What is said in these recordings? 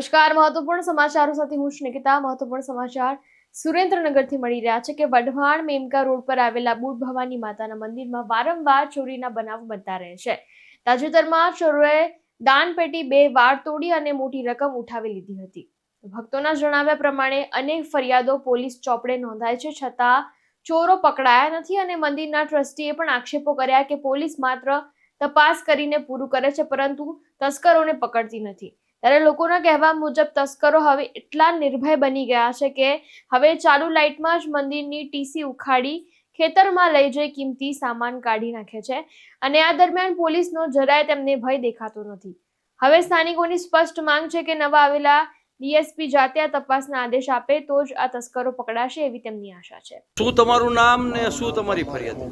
નમસ્કાર. મહત્વપૂર્ણ સમાચારો સાથે હું નિકિતા. મહત્વપૂર્ણ સમાચાર સુરેન્દ્રનગરથી મળી રહ્યા છે કે વઢવાણ મેમકા રોડ પર આવેલા બુટ ભવાની માતાના મંદિરમાં વારંવાર ચોરીના બનાવ બનતા રહે છે. તાજેતરમાં ચોરોએ દાનપેટી બે વાર તોડી અને મોટી રકમ ઉઠાવી લીધી હતી. ભક્તોના જણાવ્યા પ્રમાણે અનેક ફરિયાદો પોલીસ ચોપડે નોંધાય છે. છતાં ચોરો પકડાયા નથી અને મંદિરના ટ્રસ્ટીએ પણ આક્ષેપો કર્યા કે પોલીસ માત્ર તપાસ કરીને પૂરું કરે છે, પરંતુ તસ્કરોને પકડતી નથી. ત્યારે લોકોના કહેવા મુજબ તસ્કરો હવે એટલા નિર્ભય બની ગયા છે કે હવે ચાલુ લાઇટમાં જ મંદિરની ટીસી ઉખાડી ખેતરમાં લઈ જઈ કિંમતી સામાન કાઢી નાખે છે અને આ દરમિયાન પોલીસનો જરાય તેમને ભય દેખાતો નથી. હવે સ્થાનિકોની સ્પષ્ટ માંગ છે કે નવા આવેલા ડીએસપી જાતે આ તપાસના આદેશ આપે તો જ આ તસ્કરો પકડાશે એવી તેમની આશા છે. શું તમારું નામ ને શું તમારી ફરિયાદ?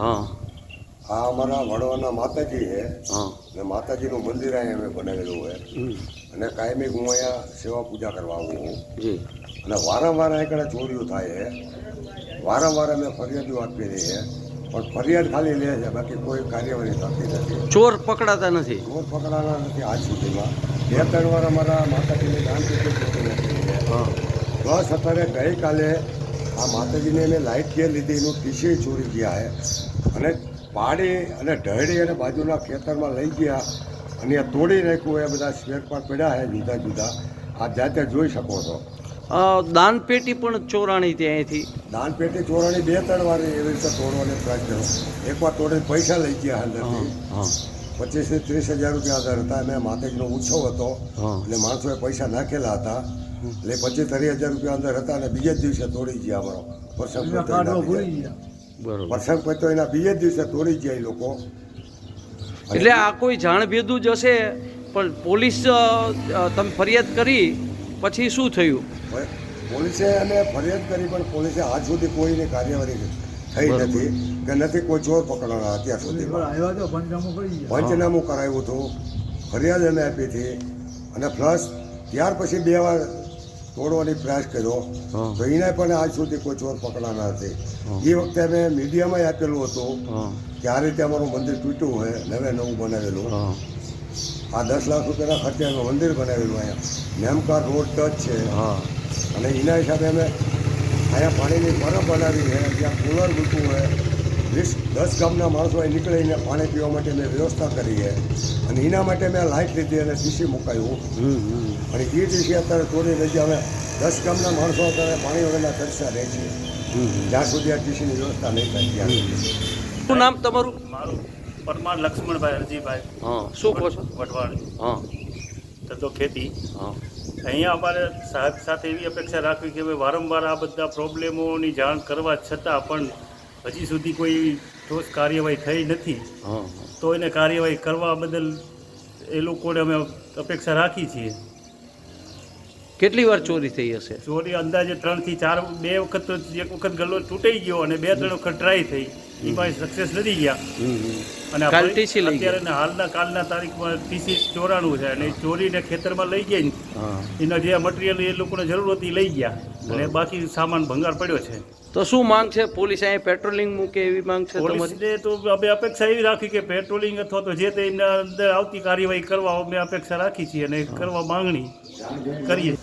હું. આ અમારા વડવાના માતાજી છે. હા. અને માતાજીનું મંદિર અહીંયા અમે બનાવેલું હોય. અને કાયમી હું અહીંયા સેવા પૂજા કરવા આવું છું. અને વારંવાર અહીંયા ચોરીઓ થાય છે. વારંવાર અમે ફરિયાદો આપી રહી છે પણ ફરિયાદ ખાલી લે છે બાકી કોઈ કાર્યવાહી થતી નથી. ચોર પકડાતા નથી. ચોર પકડાતા નથી આજ સુધીમાં. બે ત્રણ વાર અમારા માતાજીની દાન બસ અત્યારે ગઈકાલે આ માતાજીને અમે લાઇટ કે લીધી એનું ટીસી ચોરી ગયા છે. અને પાડી અને ઢળી અને બાજુના ખેતરમાં લઈ ગયા અને તોડી નાખ્યું એ બધા સ્પેર પાર્ટ પડ્યા છે જુદા જુદા. આ જાતે જોઈ શકો છો. દાનપેટી પણ ચોરાણી ત્યાંથી દાનપેટી ચોરાણી બે ત્રણ વાર એવી રીતે તોડવાનો પ્રયાસ કર્યો એકવાર તોડીને પૈસા લઈ ગયા હા અંદરથી હા. પચીસથી ત્રીસ હજાર રૂપિયા અંદર હતા અને માતાજીનો ઉત્સવ હતો. એટલે માણસોએ પૈસા નાખેલા હતા. એટલે પચીસ ત્રીસ હજાર રૂપિયા અંદર હતા અને બીજા જ દિવસે તોડી ગયા અમારો. પ્રસંગ એના પ્રસંગ પત્યો એના બીજે દિવસે તોડી જાય લોકો. એટલે આ કોઈ જાણ ભેદું જ હશે પણ પોલીસ તમે ફરિયાદ કરી પછી શું થયું? પોલીસે અને ફરિયાદ કરી પણ પોલીસે આજ સુધી કોઈની કાર્યવાહી થઈ નથી કે નથી કોઈ ચોર પકડવાના અત્યાર સુધી આવ્યા તો પંચનામું કરાવ્યું હતું ફરિયાદ અમે આપી હતી અને પ્લસ ત્યાર પછી બે વાર તોડવાની પ્રયાસ કર્યો. તો એને પણ આજ સુધી કોઈ ચોર પકડાના નથી. હા. એ વખતે અમે મીડિયામાં આપેલું હતું કે આ રીતે અમારું મંદિર તૂટ્યું હોય નવે નવું બનાવેલું. આ દસ લાખ રૂપિયાના ખર્ચે અમે મંદિર બનાવેલું અહીંયા. નેમકા રોડ ટચ છે. હા. અને એના હિસાબે અમે અહીંયા પાણીની પરબ બનાવી છે. જ્યાં કુલર મૂકવું હોય વીસ દસ ગામના માણસો અહીં નીકળીને પાણી પીવા માટે મેં વ્યવસ્થા કરી છે. અને એના માટે મેં લાઇટ લીધી અને ડીસી મુકાયું. હમ હમ. અને એ ડીસી અત્યારે તોડી લઈ અમે દસ ગામના માણસો અત્યારે પાણી વગરના તરસ્યા રહે છે. હમ જ્યાં સુધી આ ડીસીની વ્યવસ્થા નહીં થાય ત્યાં નામ તમારું? મારું પરમાર લક્ષ્મણભાઈ અરજીભાઈ હા શું કહો છો? વઢવાણ. હા. તો ખેતી. હા. અહીંયા અમારે સાહેબ સાથે એવી અપેક્ષા રાખવી કે વારંવાર આ બધા પ્રોબ્લેમોની જાણ કરવા છતાં પણ હજી સુધી કોઈ ઠોસ કાર્યવાહી થઈ નથી. તો એને કાર્યવાહી કરવા બદલ એ લોકોને અમે અપેક્ષા રાખી છીએ. કેટલી વાર ચોરી થઈ હશે? ચોરી અંદાજે ત્રણથી ચાર બે વખત તો એક વખત ગલ્લો તૂટી ગયો અને બે ત્રણ વખત ટ્રાય થઈ. એમાં સક્સેસ નથી ગયા. અને. અત્યારે હાલના કાલના તારીખમાં ટીસી ચોરાણું છે અને ચોરીને ખેતરમાં લઈ ગયા ને. એના જે મટીરિયલ એ લોકોને જરૂર હતી લઈ ગયા. અને બાકી સામાન ભંગાર પડ્યો છે. તો શું માંગ છે? પોલીસ અહીંયા પેટ્રોલિંગ મૂકે એવી માંગ છે પોલીસને તો અમે અપેક્ષા એવી રાખી કે પેટ્રોલિંગ અથવા તો જે તે એમના અંદર આવતી કાર્યવાહી કરવા અમે અપેક્ષા રાખી છીએ અને કરવા માંગણી. કરીએ.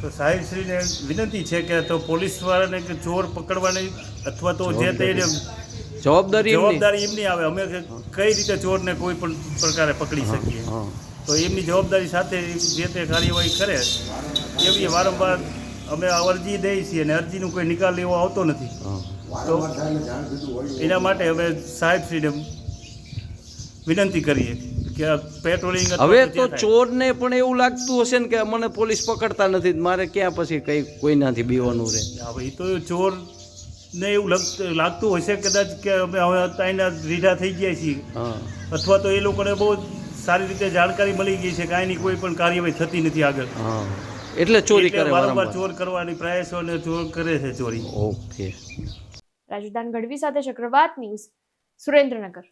તો સાહેબશ્રીને વિનંતી છે કે તો પોલીસ વાળાને કે ચોર પકડવાની અથવા તો જે તે જવાબદારી જવાબદારી એમની. આવે. અમે કઈ રીતે ચોરને કોઈ પણ પ્રકારે પકડી શકીએ. તો એમની જવાબદારી સાથે જે તે કાર્યવાહી કરે એવી વારંવાર અમે અરજી દઈએ છીએ અને અરજીનું કોઈ નિકાલ એવો આવતો નથી. હોય એના માટે અમે સાહેબશ્રીને વિનંતી કરીએ. કે પેટ્રોલિંગ હવે તો. ચોરને પણ એવું લાગતું હશે ને કે મને પોલીસ પકડતા નથી મારે ક્યાં પછી કઈ કોઈનાથી બીવાનું રહે? હવે એ તો ચોર ને એવું લાગતું લાગતું હશે કદાચ કે અમે હવે ત્યાંના રીઢા થઈ ગયા છીએ. હા. અથવા તો એ લોકોને બહુ સારી રીતે જાણકારી મળી ગઈ છે કે આની કોઈ પણ કાર્યવાહી થતી નથી આગળ. હા. એટલે ચોરી કરે વારંવાર ચોર કરવાની પ્રયાસો અને ચોર કરે છે ચોરી. ઓકે. રાજદાન ગઢવી સાથે ચક્રવાત ન્યૂઝ સુરેન્દ્રનગર.